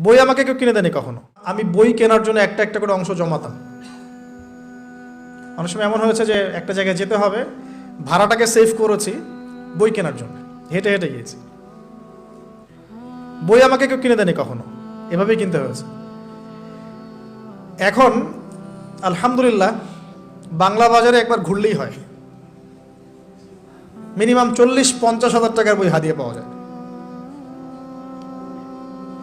বই আমাকে কেউ কিনে দেয়নি কখনো। আমি বই কেনার জন্য একটা একটা করে অংশ জমাতাম। অনেক সময় এমন হয়েছে যে একটা জায়গায় যেতে হবে, ভাড়াটাকে সেভ করেছি, বই কেনার জন্য। হেঁটে হেঁটে গিয়েছি। বই আমাকে কেউ কিনে দেয়নি কখনো। এভাবেই কিনতে হয়েছে। এখন, আলহামদুলিল্লাহ, বাংলা বাজারে একবার ঘুরলেই হয়। মিনিমাম চল্লিশ পঞ্চাশ হাজার টাকার বই হাদিয়ে পাওয়া যায়।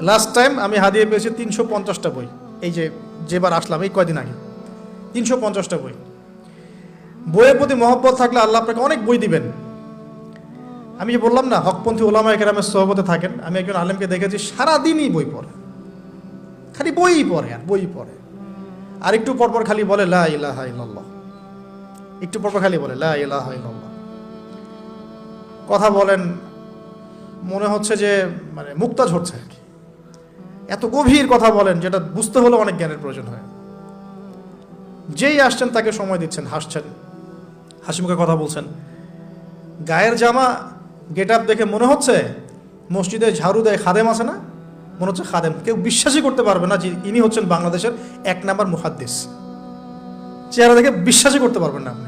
লাস্ট টাইম আমি হাদিয়ে পেয়েছি তিনশো পঞ্চাশটা বই। এই যে যেবার আসলাম, এই কয়দিন আগে। তিনশো পঞ্চাশটা বই। বইয়ের প্রতি মহব্বত থাকলে আল্লাহ আপনাকে অনেক বই দিবেন। আমি যে বললাম না, হকপন্থী ওলামা একরামের সহবতে থাকেন। আমি একজন আলেমকে দেখেছি, সারাদিনই বই পড়ে। খালি বই পড়ে আর বই পড়ে। আর একটু পরপর খালি বলে, লা ইলাহা একটু পরপর খালি বলে, লা ইলাহা কথা বলেন, মনে হচ্ছে যে মানে মুক্তা ঝরছে আর কি। এত গভীর কথা বলেন যেটা বুঝতে হলে অনেক জ্ঞানের প্রয়োজন হয়। যেই আসছেন তাকে সময় দিচ্ছেন, হাসছেন, হাসি মুখে কথা বলছেন। গায়ের জামা গেট আপ দেখে মনে হচ্ছে মসজিদে ঝাড়ু দেয় খাদেম আছে না? মনে হচ্ছে খাদেম। কেউ বিশ্বাসই করতে পারবে না যে ইনি হচ্ছেন বাংলাদেশের এক নাম্বার মুহাদ্দিস। চেহারা দেখে বিশ্বাসই করতে পারবেন না আপনি।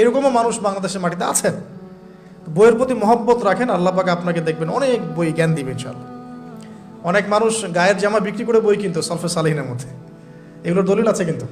এরকমও মানুষ বাংলাদেশের মাটিতে আছেন। বইয়ের প্রতি মহব্বত রাখেন, আল্লাহ পাকে আপনাকে দেখবেন অনেক বই জ্ঞান দিবেন ইনশাল্লাহ অনেক মানুষ গায়ের জামা বিক্রি করে বই কিনতো সলফে সালহিনের মধ্যে। এগুলোর দলিল আছে কিন্তু।